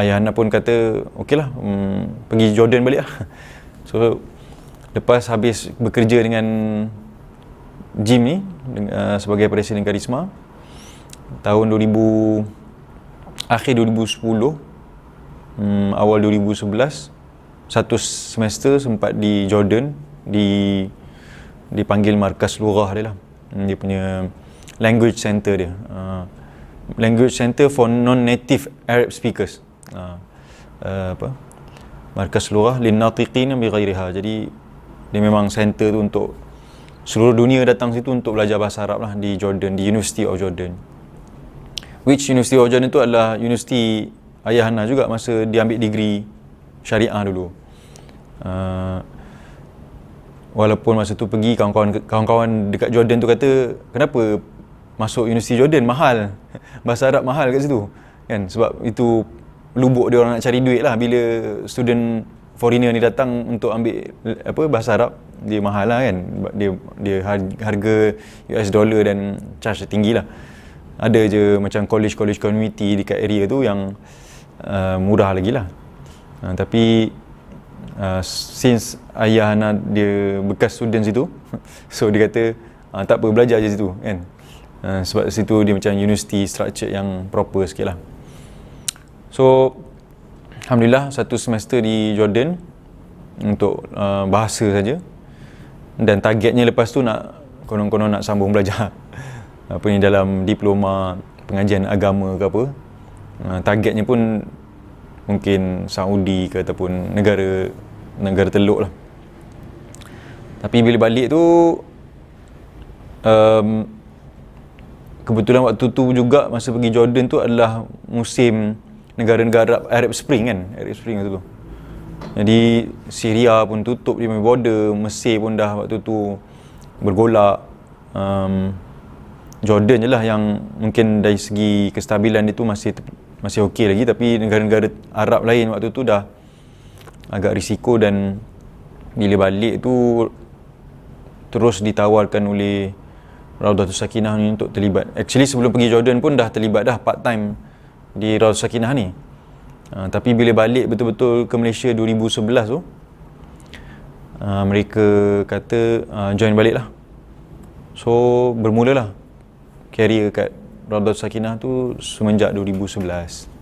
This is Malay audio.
ayah anak pun kata okey lah um, pergi Jordan balik lah. So lepas habis bekerja dengan Jim ni uh, sebagai presiden karisma tahun 2000 akhir 2010 um, awal 2011 satu semester sempat di Jordan di dipanggil markas lurah dia lah. Hmm, dia punya language center dia. Uh, language center for non-native Arab speakers uh, uh, apa? Markas lurah lin natiqin bi ghairiha jadi dia memang center tu untuk seluruh dunia datang situ untuk belajar bahasa Arab lah di Jordan di University of Jordan. Which University of Jordan itu adalah universiti ayah Hana juga masa dia ambil degree syariah dulu. Uh, walaupun masa tu pergi kawan-kawan kawan-kawan dekat Jordan tu kata kenapa masuk Universiti Jordan? Mahal. Bahasa Arab mahal kat situ kan? Sebab itu lubuk dia orang nak cari duit lah. Bila student foreigner ni datang untuk ambil apa bahasa Arab dia mahal lah kan. Dia dia harga US dollar dan charge tinggi lah. Ada je macam college-college community dekat area tu yang uh, murah lagi lah. Uh, tapi uh, since ayah anak dia bekas student situ so dia kata uh, tak apa belajar je situ kan. Uh, sebab situ dia macam university structure yang proper sikit lah so Alhamdulillah satu semester di Jordan untuk uh, bahasa saja. Dan targetnya lepas tu nak konon-konon nak sambung belajar. Apa ni dalam diploma pengajian agama ke apa. Uh, targetnya pun mungkin Saudi ke ataupun negara negara teluk lah. Tapi bila balik tu um, kebetulan waktu tu juga masa pergi Jordan tu adalah musim negara-negara Arab, Spring kan? Arab Spring tu. Jadi Syria pun tutup dia punya border Mesir pun dah waktu tu bergolak. Um, Jordan je lah yang mungkin dari segi kestabilan dia tu masih masih okey lagi. Tapi negara-negara Arab lain waktu tu dah agak risiko dan bila balik tu terus ditawarkan oleh Raudatul Sakinah ni untuk terlibat. Actually sebelum pergi Jordan pun dah terlibat dah part time di Raudatul Sakinah ni. Uh, tapi bila balik betul-betul ke Malaysia 2011 tu uh, mereka kata uh, join balik lah. So bermulalah career kat Raudatul Sakinah tu semenjak 2011.